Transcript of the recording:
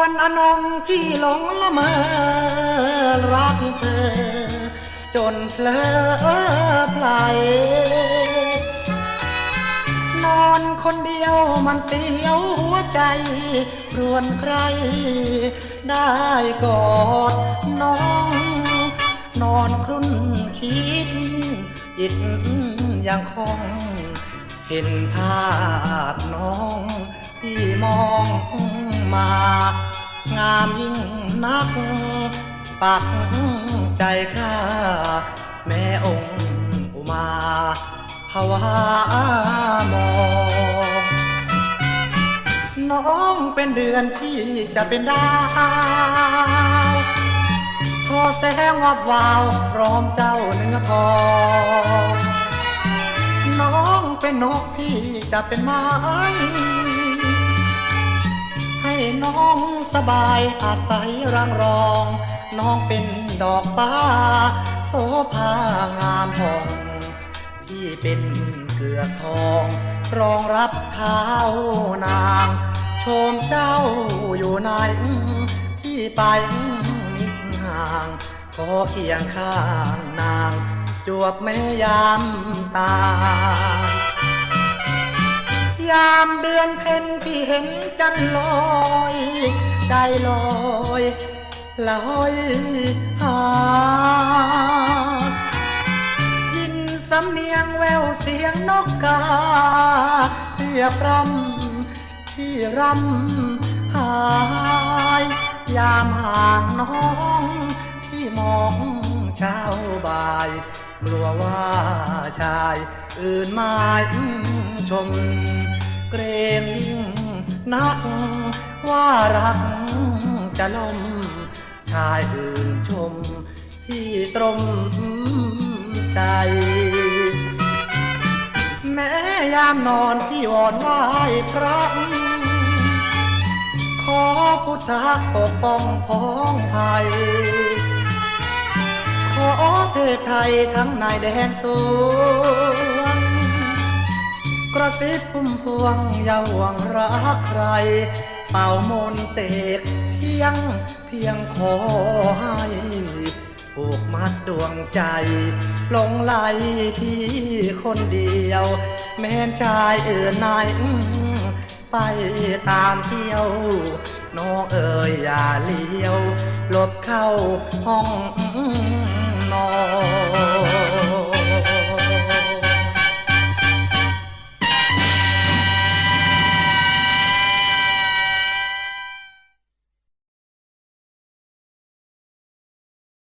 วนอนงพี่หลงละเมอรักเธอ จนเพลอไพลนอนคนเดียวมันเสียวหัวใจรวนใคร ได้กอดน้อง นอนครุ่นคิด จิตยังคง เห็นภาพน้องที่มองมา งามยิ่งนัก ปักใจข้า แม่องค์อุมาภาวามองน้องเป็นเดือนพี่จะเป็นดาวทอแสงวับวาวพร้อมเจ้าเนื้อทองน้องเป็นนกพี่จะเป็นไม้ ให้น้องสบายอาศัยรังรอง น้องเป็นดอกฟ้า โสภางามผ่องพี่เป็นเกลือทอง รองรับเท้านางชมเจ้าอยู่ไหนพี่ไปมิห่างขอเคียงข้างนาง จวบแม่ยามตา ยามเดือนเพ็ญพี่เห็นจันลอย ใจลอยลอยหายินสำเนียงแววเสียงนกกาเรียบรำที่รำหายยามห่างน้องที่มองเช้าบ่ายกลัวว่าชายอื่นมาชม เกรงยิ่งนักว่ารักจะล่มชายอื่นชม ที่ตรมใจ แม้ยามนอนพี่วอนไหวครั้งขอพุทธะปกป้องพ้องภัย ขอเทพไทยทั้งในแดนสวง กระซิบพุ่มพวงอย่าห่วงรักใคร เป่ามนต์เสกเพียงเพียงขอให้ผูกมัดดวงใจหลงไหลที่คนเดียว แม้นชายเอื่นนายไปตามเที่ยว น้องเอ๋ยอย่าเลี้ยว หลบเข้าห้องนอ